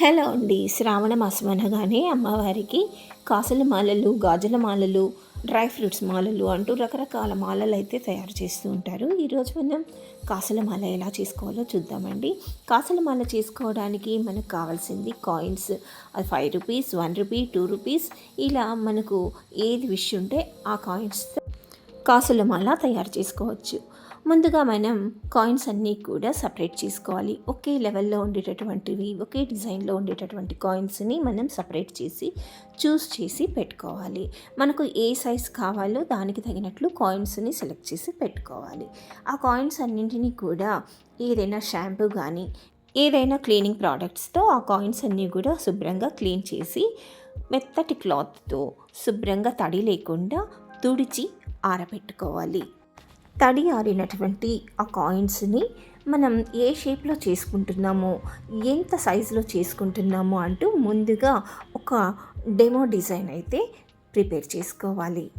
Hello అండి. శ్రావణ మాసం అనగానే అమ్మవారికి కాసుల మాలలు గాజుల మాలలు డ్రై ఫ్రూట్స్ మాలలు అంటూ రకరకాల మాలలు అయితే తయారు చేస్తూ ఉంటారు. ఈరోజు మనం కాసుల మాల ఎలా చేసుకోవాలో చూద్దామండి. కాసుల మాల చేసుకోవడానికి మనకు కావాల్సింది కాయిన్స్. అది five rupees one rupee two rupees ఇలా మనకు ఏది విష్ ఉంటే ఆ కాయిన్స్ కాసుల మాల తయారు చేసుకోవచ్చు. ముందుగా మనం కాయిన్స్ అన్నీ కూడా సపరేట్ చేసుకోవాలి. ఒకే లెవెల్లో ఉండేటటువంటివి ఒకే డిజైన్లో ఉండేటటువంటి కాయిన్స్ని మనం సపరేట్ చేసి చూస్ చేసి పెట్టుకోవాలి. మనకు ఏ సైజ్ కావాలో దానికి తగినట్లు కాయిన్స్ని సెలెక్ట్ చేసి పెట్టుకోవాలి. ఆ కాయిన్స్ అన్నింటినీ కూడా ఏదైనా షాంపూ కానీ ఏదైనా క్లీనింగ్ ప్రోడక్ట్స్తో ఆ కాయిన్స్ అన్నీ కూడా శుభ్రంగా క్లీన్ చేసి మెత్తటి క్లాత్తో శుభ్రంగా తడి లేకుండా తుడిచి ఆరబెట్టుకోవాలి. తడి ఆరినటువంటి ఆ కాయిన్స్ని మనం ఏ షేప్లో చేసుకుంటున్నామో ఎంత సైజులో చేసుకుంటున్నామో అంటూ ముందుగా ఒక డెమో డిజైన్ అయితే ప్రిపేర్ చేసుకోవాలి.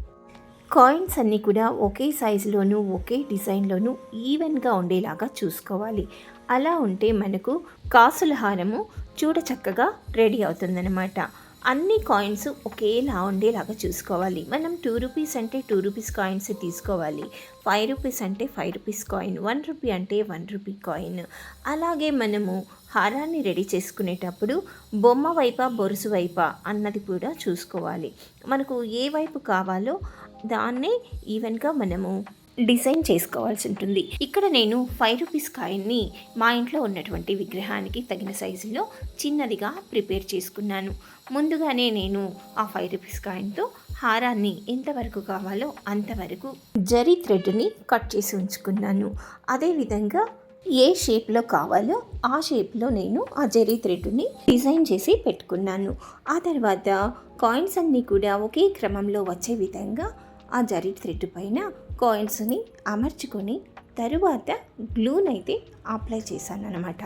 కాయిన్స్ అన్నీ కూడా ఒకే సైజులోను ఒకే డిజైన్లోను ఈవెన్గా ఉండేలాగా చూసుకోవాలి. అలా ఉంటే మనకు కాసుల హారము చూడ చక్కగా రెడీ అవుతుందన్నమాట. అన్ని కాయిన్స్ ఒకేలా ఉండేలాగా చూసుకోవాలి. మనం టూ రూపీస్ అంటే టూ రూపీస్ కాయిన్స్ తీసుకోవాలి. ఫైవ్ రూపీస్ అంటే five rupees coin. One rupee అంటే వన్ రూపీ కాయిన్. అలాగే మనము హారాన్ని రెడీ చేసుకునేటప్పుడు బొమ్మ వైపా బొరుసు వైపా అన్నది కూడా చూసుకోవాలి. మనకు ఏ వైపు కావాలో దాన్నే ఈవెన్గా మనము డిజైన్ చేసుకోవాల్సి ఉంటుంది. ఇక్కడ నేను ఫైవ్ రూపీస్ కాయిన్ని మా ఇంట్లో ఉన్నటువంటి విగ్రహానికి తగిన సైజులో చిన్నదిగా ప్రిపేర్ చేసుకున్నాను. ముందుగానే నేను ఆ ఫైవ్ రూపీస్ కాయిన్తో హారాన్ని ఎంతవరకు కావాలో అంతవరకు జరీ థ్రెడ్ని కట్ చేసి ఉంచుకున్నాను. అదేవిధంగా ఏ షేప్లో కావాలో ఆ షేప్లో నేను ఆ జరీ థ్రెడ్ని డిజైన్ చేసి పెట్టుకున్నాను. ఆ తర్వాత కాయిన్స్ అన్నీ కూడా ఒకే క్రమంలో వచ్చే విధంగా ఆ జరీ థ్రెడ్ పైన కాయిన్స్ని అమర్చుకొని తరువాత గ్లూనైతే అప్లై చేశాను అనమాట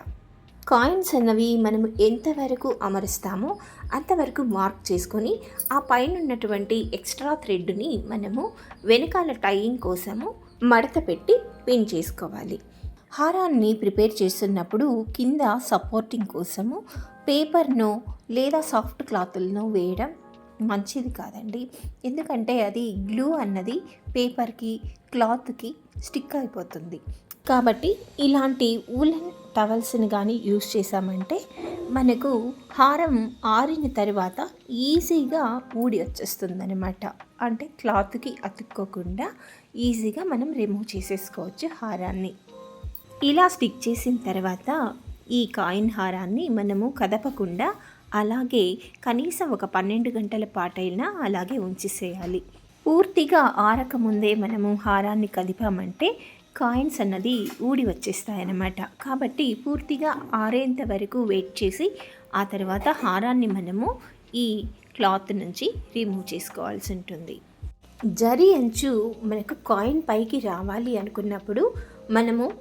కాయిన్స్ అన్నవి మనం ఎంతవరకు అమరుస్తామో అంతవరకు మార్క్ చేసుకొని ఆ పైన ఉన్నటువంటి ఎక్స్ట్రా థ్రెడ్ని మనము వెనకాల టైయింగ్ కోసము మడత పెట్టి పిన్ చేసుకోవాలి. హారాన్ని ప్రిపేర్ చేస్తున్నప్పుడు కింద సపోర్టింగ్ కోసము పేపర్ను లేదా సాఫ్ట్ క్లాతులను వేయడం మంచిది కాదండి. ఎందుకంటే అది గ్లూ అన్నది పేపర్కి క్లాత్కి స్టిక్ అయిపోతుంది. కాబట్టి ఇలాంటి ఊలెన్ టవల్స్ని కానీ యూస్ చేసామంటే మనకు హారం ఆరిన తర్వాత ఈజీగా ఊడి వచ్చేస్తుంది అనమాట అంటే క్లాత్కి అతుక్కోకుండా ఈజీగా మనం రిమూవ్ చేసేసుకోవచ్చు హారాన్ని. ఇలా స్టిక్ చేసిన తర్వాత ఈ కాయిన్ హారాన్ని మనము కదపకుండా అలాగే కనీసం ఒక పన్నెండు గంటల పాటైనా అలాగే ఉంచేసేయాలి. పూర్తిగా ఆరకముందే మనము హారాన్ని కదిపామంటే కాయిన్స్ అన్నది ఊడి వచ్చేస్తాయన్నమాట. కాబట్టి పూర్తిగా ఆరేంత వరకు వెయిట్ చేసి ఆ తర్వాత హారాన్ని మనము ఈ క్లాత్ నుంచి రిమూవ్ చేసుకోవాల్సి ఉంటుంది. జరి అంచు మనకు కాయిన్ పైకి రావాలి అనుకున్నప్పుడు మనము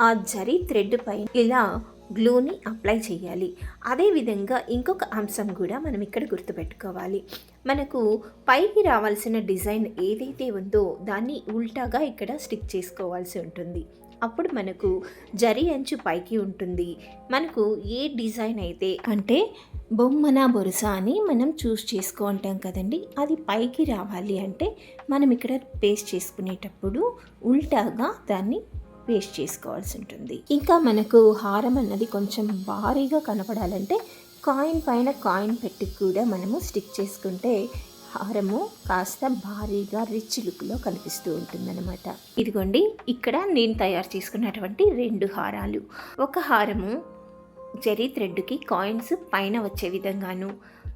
ఆ జరి థ్రెడ్ పై ఇలా గ్లూని అప్లై చేయాలి. అదేవిధంగా ఇంకొక అంశం కూడా మనం ఇక్కడ గుర్తుపెట్టుకోవాలి. మనకు పైకి రావాల్సిన డిజైన్ ఏదైతే ఉందో దాన్ని ఉల్టాగా ఇక్కడ స్టిక్ చేసుకోవాల్సి ఉంటుంది. అప్పుడు మనకు జరి అంచు పైకి ఉంటుంది. మనకు ఏ డిజైన్ అయితే అంటే బొమ్మన బొరుస అని మనం చూస్ చేసుకుంటాం కదండి. అది పైకి రావాలి అంటే మనం ఇక్కడ పేస్ట్ చేసుకునేటప్పుడు ఉల్టాగా దాన్ని పేస్ట్ చేసుకోవాల్సి ఉంటుంది. ఇంకా మనకు హారం అన్నది కొంచెం భారీగా కనపడాలంటే కాయిన్ పైన కాయిన్ పెట్టి కూడా మనము స్టిక్ చేసుకుంటే హారము కాస్త భారీగా రిచ్ లుక్లో కనిపిస్తూ ఉంటుందన్నమాట. ఇదిగోండి ఇక్కడ నేను తయారు చేసుకున్నటువంటి రెండు హారాలు. ఒక హారము జరీ థ్రెడ్కి కాయిన్స్ పైన వచ్చే విధంగాను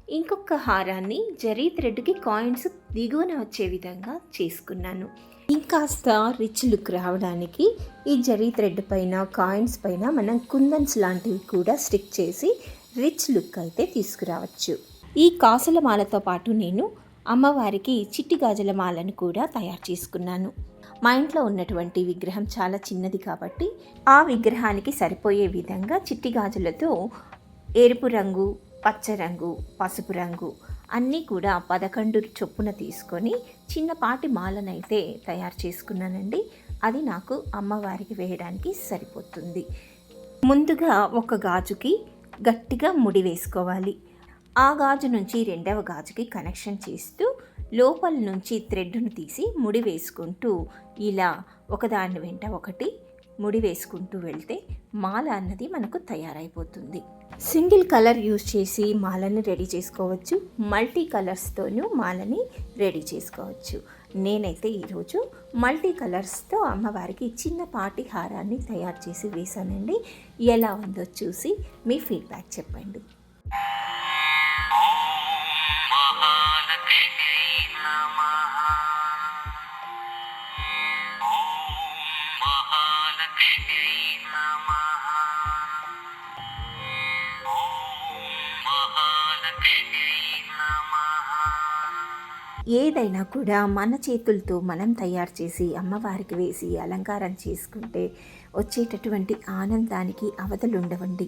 ఇంకొక హారాన్ని జరీ థ్రెడ్కి కాయిన్స్ దిగువన వచ్చే విధంగా చేసుకున్నాను. ఇంకాస్త రిచ్ లుక్ రావడానికి ఈ జరీ థ్రెడ్ పైన కాయిన్స్ పైన మనం కుందన్స్ లాంటివి కూడా స్టిక్ చేసి రిచ్ లుక్ అయితే తీసుకురావచ్చు. ఈ కాసుల మాలతో పాటు నేను అమ్మవారికి చిట్టి గాజుల మాలను కూడా తయారు చేసుకున్నాను. మా ఇంట్లో ఉన్నటువంటి విగ్రహం చాలా చిన్నది కాబట్టి ఆ విగ్రహానికి సరిపోయే విధంగా చిట్టి గాజులతో ఎరుపు రంగు పచ్చ రంగు పసుపు రంగు అన్నీ కూడా పదకొండు చొప్పున తీసుకొని చిన్నపాటి మాలనైతే తయారు చేసుకున్నానండి. అది నాకు అమ్మవారికి వేయడానికి సరిపోతుంది. ముందుగా ఒక గాజుకి గట్టిగా ముడి వేసుకోవాలి. ఆ గాజు నుంచి రెండవ గాజుకి కనెక్షన్ చేస్తూ లోపల నుంచి థ్రెడ్ను తీసి ముడి వేసుకుంటూ ఇలా ఒకదాని వెంట ఒకటి ముడి వేసుకుంటూ వెళ్తే మాల అన్నది మనకు తయారైపోతుంది. సింగిల్ కలర్ యూజ్ చేసి మాలని రెడీ చేసుకోవచ్చు. మల్టీ కలర్స్తోనూ మాలని రెడీ చేసుకోవచ్చు. నేనైతే ఈరోజు మల్టీ కలర్స్తో అమ్మవారికి చిన్న పాటి హారాన్ని తయారు చేసి వేశానండి. ఎలా ఉందో చూసి మీ ఫీడ్బ్యాక్ చెప్పండి. ఏదైనా కూడా మన చేతులతో మనం తయారు చేసి అమ్మవారికి వేసి అలంకారం చేసుకుంటే వచ్చేటటువంటి ఆనందానికి అవతలుండవండి